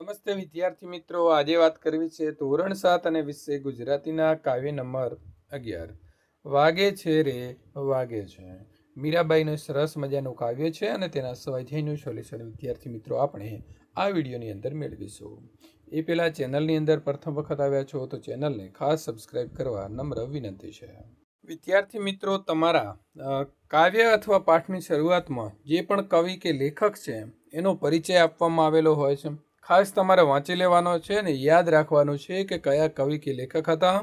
નમસ્તે વિદ્યાર્થી મિત્રો. આજે વાત કરવી છે ધોરણ સાત અને વિષય ગુજરાતીના કાવ્ય નંબર અગિયાર. વાગે છે રે, વાગે છે. મીરાબાઈનું સરસ મજાનું કાવ્ય છે અને તેના સ્વાધ્યાયનું સોલ્યુશન વિદ્યાર્થી મિત્રો આપણે આ વિડીયોની અંદર મેળવીશું. એ પહેલાં ચેનલની અંદર પ્રથમ વખત આવ્યા છો તો ચેનલને ખાસ સબસ્ક્રાઇબ કરવા નમ્ર વિનંતી છે. વિદ્યાર્થી મિત્રો, તમારા કાવ્ય અથવા પાઠની શરૂઆતમાં જે પણ કવિ કે લેખક છે એનો પરિચય આપવામાં આવેલો હોય છે. ખાસ તમારે વાંચી લેવાનો છે અને યાદ રાખવાનું છે કે કયા કવિ કે લેખક હતા.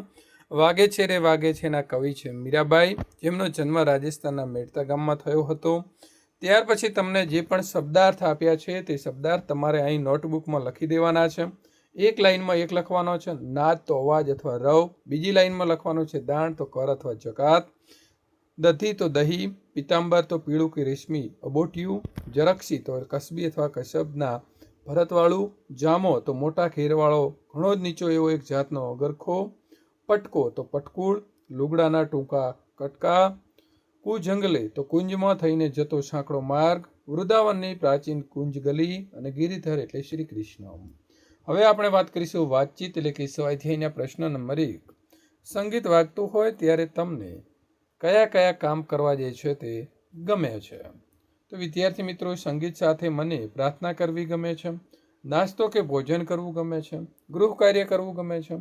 વાગે છે રે વાગે છે ના કવિ છે મીરાબાઈ. જેમનો જન્મ રાજસ્થાનના મેડતા ગામમાં થયો હતો. ત્યાર પછી તમને જે પણ શબ્દાર્થ આપ્યા છે તે શબ્દાર્થ તમારે અહીં નોટબુકમાં લખી દેવાના છે. એક લાઇનમાં એક લખવાનો છે, નાદ તો અવાજ અથવા રવ. બીજી લાઇનમાં લખવાનું છે, દાણ તો કર અથવા જકાત. દધી તો દહીં, પિતાંબર તો પીળું કે રેશમી, અબોટિયું, જરક્ષી તો કસબી અથવા કસબના ભરતવાળું જામો તો મોટા ખીરવાળો, ઘણો જ નીચો એવો એક જાતનો અગરખો, પટકો તો પટકુળ, લુગડાના ટૂંકા કટકા, કુજંગલે તો કુંજમાં થઈને જતો સાંકડો માર્ગ, વૃંદાવનની પ્રાચીન કુંજ ગલી અને ગિરિધર એટલે શ્રી કૃષ્ણ. હવે આપણે વાત કરીશું વાતચીત એટલે કે સ્વાધ્યાયના પ્રશ્ન નંબર એક. સંગીત વાગતું હોય ત્યારે તમને કયા કયા કામ કરવા જે છે તે ગમે છે? તો વિદ્યાર્થી મિત્રો, સંગીત સાથે મને પ્રાર્થના કરવી ગમે છે, નાસ્તો કે ભોજન કરવું ગમે છે, ગૃહ કાર્ય કરવું ગમે છે,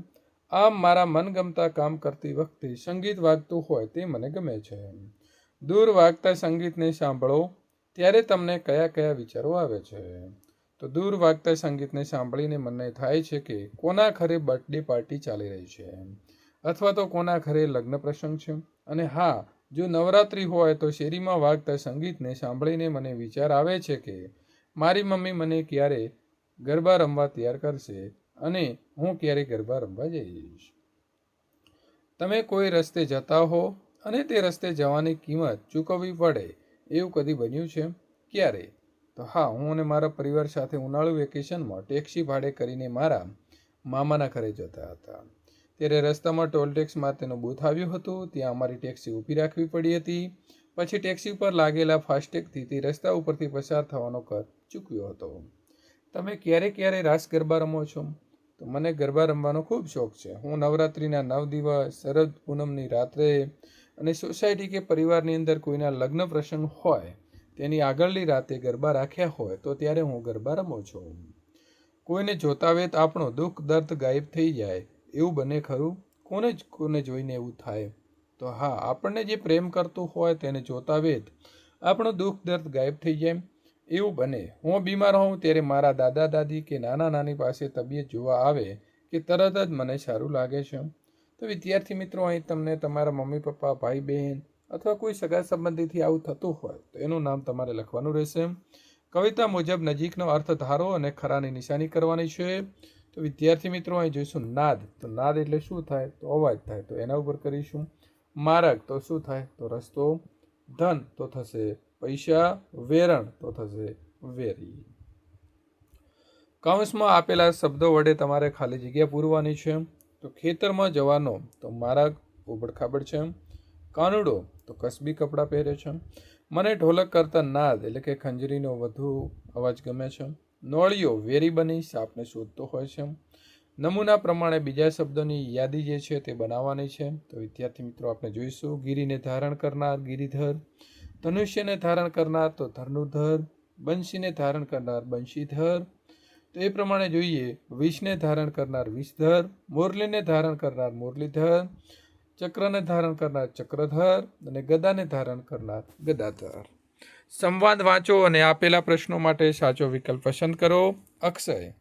આમ મારા મનગમતા કામ કરતી વખતે સંગીત વાગતું હોય તે મને ગમે છે. દૂર વાગતા સંગીતને સાંભળો, ત્યારે તમને કયા કયા વિચારો આવે છે. તો દૂર વાગતા સંગીતને સાંભળીને મને થાય છે કે કોના ઘરે બર્થડે પાર્ટી ચાલી રહી છે, અથવા તો કોના ઘરે લગ્ન પ્રસંગ છે, અને હા જો નવરાત્રિ હોય તો શેરીમાં વાગતા સંગીતને સાંભળીને મને વિચાર આવે છે કે મારી મમ્મી મને ક્યારે ગરબા રમવા તૈયાર કરશે અને હું ક્યારે ગરબા રમવા જઈશ. તમે કોઈ રસ્તે જતા હો અને તે રસ્તે જવાની કિંમત ચૂકવવી પડે એવું કદી બન્યું છે? ક્યારે? તો હા, હું અને મારા પરિવાર સાથે ઉનાળુ વેકેશનમાં ટેક્સી ભાડે કરીને મારા મામાના ઘરે જતા હતા. ત્યારે રસ્તામાં ટોલ ટેક્સ માટેનું બૂથ આવ્યું હતું. ત્યાં અમારી ટેક્સી ઊભી રાખવી પડી હતી. પછી ટેક્સી ઉપર લાગેલા ફાસ્ટેગથી તે રસ્તા ઉપરથી પસાર થવાનો કર ચૂક્યો હતો. તમે ક્યારે ક્યારે રાસ ગરબા રમો છો? તો મને ગરબા રમવાનો ખૂબ શોખ છે. હું નવરાત્રિના નવ દિવસ, શરદ પૂનમની રાત્રે અને સોસાયટી કે પરિવારની અંદર કોઈના લગ્ન પ્રસંગ હોય, તેની આગળની રાતે ગરબા રાખ્યા હોય, તો ત્યારે હું ગરબા રમું છું. કોઈને જોતા વેત આપણો દુઃખ, દર્દ ગાયબ થઈ જાય. એવું બને ખરું? કોને જ કોને જોઈને એવું થાય? તો હા, આપણને જે પ્રેમ કરતું હોય તેને જોતા વેત. આપણું દુઃખ દર્દ ગાયબ થઈ જાય એવું બને. હું બીમાર હોઉં ત્યારે મારા દાદા, દાદી કે નાના નાની પાસે તબિયત જોવા આવે કે તરત જ મને સારું લાગે છે તો વિદ્યાર્થી મિત્રો, અહીં તમને તમારા મમ્મી, પપ્પા, ભાઈ, બહેન અથવા કોઈ સગા સંબંધીથી આવું થતું હોય તો એનું નામ તમારે લખવાનું રહેશે કવિતા મુજબ નજીકનો અર્થ ધારો અને ખરાની નિશાની કરવાની છે. તો વિદ્યાર્થી મિત્રો, અહીં જોઈશું નાદ. તો નાદ એટલે શું થાય? તો અવાજ થાય. તો એના ઉપર કરીશું માર્ગ. તો શું થાય? તો રસ્તો ધન. તો થશે પૈસા વેરણ. તો થશે વેરી. કૌંસમાં આપેલા શબ્દો વડે તમારે ખાલી જગ્યા પૂરવાની છે. તો ખેતરમાં જવાનો. તો માર્ગ ઉબડખાબડ છે. કાનુડો. તો કસબી કપડાં પહેરે છે. મને ઢોલક કરતા નાદ એટલે કે ખંજરીનો વધુ અવાજ ગમે છે. નોળિયો વેરી બની સાપને શોધતો હોય છે. નમૂના પ્રમાણે બીજા શબ્દોની યાદી જે છે તે બનાવવાની છે. તો વિદ્યાર્થી મિત્રો, આપણે જોઈશું ગીરીને ધારણ કરનાર ગિરિધર, ધનુષ્યને ધારણ કરનાર તો ધનુર્ધર, બંશીને ધારણ કરનાર બંશીધર. તો એ પ્રમાણે જોઈએ, વિષને ધારણ કરનાર વિષધર, મોરલીને ધારણ કરનાર મુરલીધર, ચક્રને ધારણ કરનાર ચક્રધર અને ગદાને ધારણ કરનાર ગદાધર. સંવાદ વાંચો અને આપેલા પ્રશ્નો માટે સાચો વિકલ્પ પસંદ કરો. અક્ષય.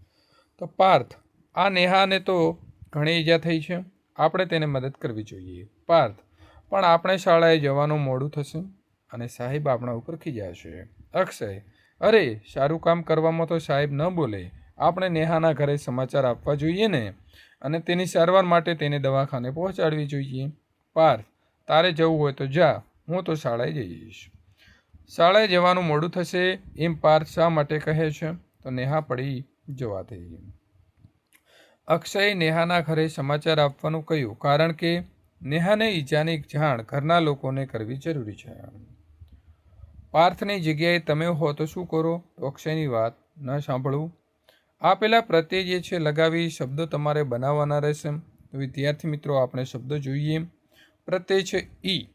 તો પાર્થ, આ નેહાને તો ઘણી ઈજા થઈ છે. આપણે તેને મદદ કરવી જોઈએ. પાર્થ, પણ આપણે શાળાએ જવાનું મોડું થશે અને સાહેબ આપણા ઉપર ખીજાશે અક્ષય. અરે, સારું કામ કરવામાં તો સાહેબ ન બોલે. આપણે નેહાના ઘરે સમાચાર આપવા જોઈએ ને? અને તેની સારવાર માટે તેને દવાખાને પહોંચાડવી જોઈએ. પાર્થ, તારે જવું હોય તો જા. હું તો શાળાએ જઈશ. શાળાએ જવાનું મોડું થશે એમ પાર્થ શા માટે કહે છે? તો નેહા પડી જવાથી અક્ષય નેહાના ઘરે સમાચાર આપવાનું કહ્યું કારણ કે નેહાને ઈજાની જાણ ઘરના લોકોને કરવી જરૂરી છે. પાર્થની જગ્યાએ તમે હો તો શું કરો? તો અક્ષયની વાત ન સાંભળવું. આપેલા પ્રત્યે જે છે લગાવી શબ્દો તમારે બનાવવાના રહેશે. વિદ્યાર્થી મિત્રો, આપણે શબ્દો જોઈએ. પ્રત્યય છે ઈ.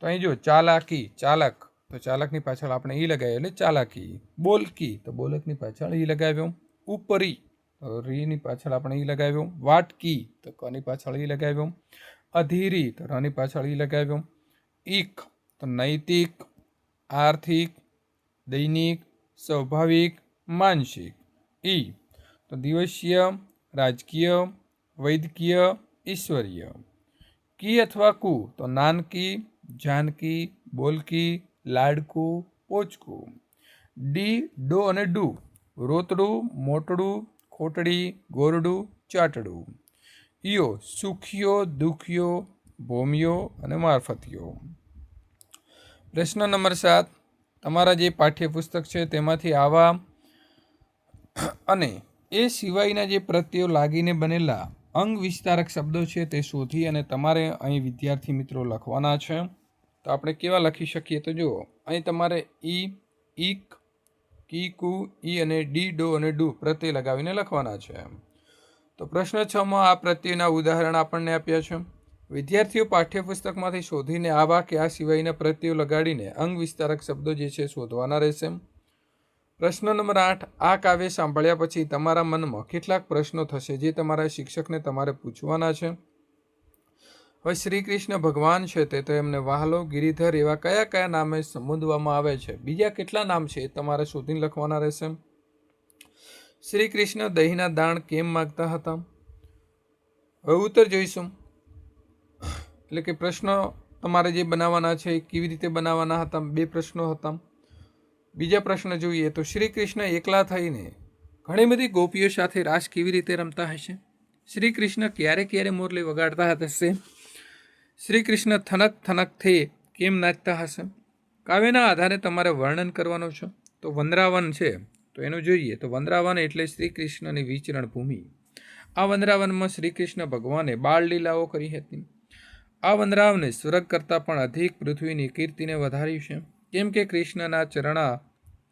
તો અહીં જો ચાલાકી, ચાલક તો ચાલકની પાછળ આપણે ઈ લગાવીએ એટલે ચાલાકી. બોલકી. તો બોલકની પાછળ ઈ લગાવ્યો. ઉપરી. તો રીની પાછળ આપણે ઈ લગાવ્યો. વાટકી. તો કની પાછળ ઈ લગાવ્યો. અધીરી. તો રની પાછળ ઈ લગાવ્યો. ઈક તો નૈતિક. આર્થિક. દૈનિક. સ્વાભાવિક. માનસિક. ઈ. તો દિવસીય. રાજકીય. વૈદકીય ઈશ્વરીય. કી અથવા કુ? તો નાનકી. જાનકી. બોલકી. લાડકું પોચકું. ડી, ડો અને ડુ. રોતડું, મોટડું, ખોટડી, ગોરડું, ચાટડું. ઈયો, સુખિયો, દુખિયો, ભોમિયો અને મારફતિયો. પ્રશ્ન નંબર સાત. તમારા જે પાઠ્યપુસ્તક છે તેમાંથી આવા અને એ સિવાયના જે પ્રત્યયો લાગીને બનેલા અંગ વિસ્તારક શબ્દો છે તે શોધી અને તમારે અહીં વિદ્યાર્થી મિત્રો લખવાના છે. આપણે કેવા લખી શકીએ? તો જુઓ, અહીં તમારે ઈ, ઈક કી કુ ઈ અને ડી, ડો અને ડુ પ્રત્યય લગાવીને લખવાના છે તો પ્રશ્ન છમાં આ પ્રત્યેના ઉદાહરણ આપણને આપ્યા છે. વિદ્યાર્થીઓ પાઠ્યપુસ્તકમાંથી શોધીને આવા કે આ સિવાયના પ્રત્યયો લગાડીને અંગ વિસ્તારક શબ્દો જે છે શોધવાના રહેશે પ્રશ્ન નંબર આઠ, આ કાવ્ય સાંભળ્યા પછી તમારા મનમાં કેટલાક પ્રશ્નો થશે જે તમારા શિક્ષકને તમારે પૂછવાના છે? હવે શ્રી કૃષ્ણ ભગવાન છે તે તો એમને વાહલો, ગિરિધર એવા કયા કયા નામે સંબોધવામાં આવે છે? બીજા કેટલા નામ છે એ તમારે શોધીને લખવાના રહેશે? શ્રી કૃષ્ણ દહીંના દાણ કેમ માગતા હતા? હવે ઉત્તર જોઈશું. એટલે કે પ્રશ્નો તમારે જે બનાવવાના છે એ કેવી રીતે બનાવવાના હતા? બે પ્રશ્નો હતા. બીજા પ્રશ્ન જોઈએ તો શ્રી કૃષ્ણ એકલા થઈને ઘણી બધી ગોપીઓ સાથે રાસ કેવી રીતે રમતા હશે? શ્રી કૃષ્ણ ક્યારે ક્યારે મોરલી વગાડતા હશે? શ્રી કૃષ્ણ થનક થનક થઈ કેમ નાચતા હશે? કાવ્યના આધારે તમારે વર્ણન કરવાનું છે. તો વંદરાવન છે. તો એનું જોઈએ. તો વંદરાવન એટલે શ્રી કૃષ્ણની વિચરણ ભૂમિ. આ વંદરાવનમાં શ્રી કૃષ્ણ ભગવાને બાળ લીલાઓ કરી હતી. આ વંદરાવને સ્વર્ગ કરતાં પણ અધિક પૃથ્વીની કીર્તિને વધારી છે. કેમ કે કૃષ્ણના ચરણા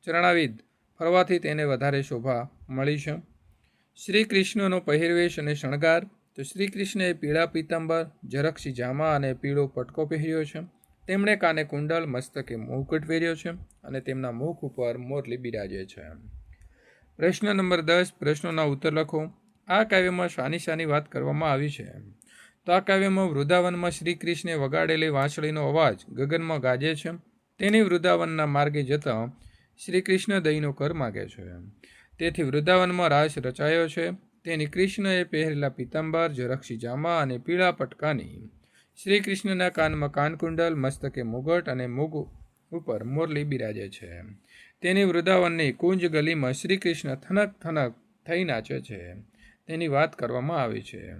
ચરણાવિદ ફરવાથી તેને વધારે શોભા મળી છે. શ્રી કૃષ્ણનો પહેરવેશ અને શણગાર તો શ્રી કૃષ્ણએ પીળા પીતાંબર ઝરક્ષી જામા અને પીળો પટકો પહેર્યો છે. તેમણે કાને કુંડલ મસ્તકે મુકુટ પહેર્યો છે અને તેમના મુખ ઉપર મોરલી બિરાજે છે. પ્રશ્ન નંબર દસ, પ્રશ્નોના ઉત્તર લખો. આ કાવ્યમાં શાની શાની વાત કરવામાં આવી છે. તો આ કાવ્યમાં વૃંદાવનમાં શ્રી કૃષ્ણે વગાડેલી વાંસળીનો અવાજ ગગનમાં ગાજે છે. તેની વૃંદાવનના માર્ગે જતાં શ્રી કૃષ્ણ દહીંનો કર માગે છે. તેથી વૃંદાવનમાં રાસ રચાયો છે. તેની કૃષ્ણએ પહેરેલા પિતાંબર જરક્ષી જામા અને પીળા પટકાની શ્રી કૃષ્ણના કાનમાં કાનકુંડલ, મસ્તકે મુગટ અને મુગ ઉપર મોરલી બિરાજે છે. તેની વૃંદાવનની કુંજ ગલીમાં શ્રી કૃષ્ણ થનક થનક થઈ નાચે છે. તેની વાત કરવામાં આવી છે.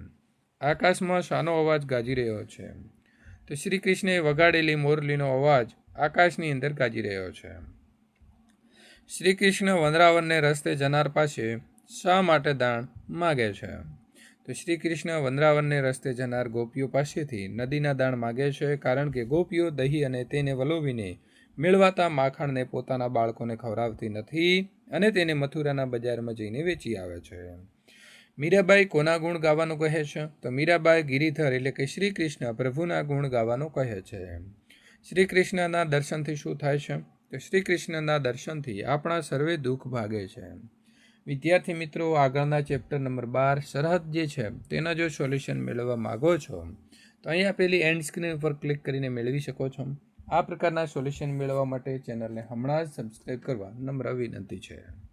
આકાશમાં શાનો અવાજ ગાજી રહ્યો છે. તો શ્રી કૃષ્ણે વગાડેલી મોરલીનો અવાજ આકાશની અંદર ગાજી રહ્યો છે. શ્રી કૃષ્ણ વંદરાવનને રસ્તે જનાર પાસે શા માટે દાણ માગે છે? તો શ્રી કૃષ્ણ વંદરાવનને રસ્તે જનાર ગોપીઓ પાસેથી નદીના દાણ માગે છે કારણ કે ગોપીઓ દહીં અને તેને વલોવીને મેળવાતા માખણને પોતાના બાળકોને ખવડાવતી નથી અને તેને મથુરાના બજારમાં જઈને વેચી આવે છે. મીરાબાઈ કોના ગુણ ગાવાનું કહે છે? તો મીરાબાઈ ગિરિધર એટલે કે શ્રી કૃષ્ણ પ્રભુના ગુણ ગાવાનું કહે છે. શ્રી કૃષ્ણના દર્શનથી શું થાય છે? તો શ્રી કૃષ્ણના દર્શનથી આપણા સર્વે દુઃખ ભાગે છે. વિદ્યાર્થી મિત્રો, આગળના ચેપ્ટર નંબર બાર, સરહદ જે છે, તેના જો સોલ્યુશન મેળવવા માગો છો, તો અહીં આપેલી એન્ડ સ્ક્રીન ઉપર ક્લિક કરીને મેળવી શકો છો. આ પ્રકારના સોલ્યુશન મેળવવા માટે ચેનલને હમણાં જ સબસ્ક્રાઈબ કરવા નમ્ર વિનંતી છે.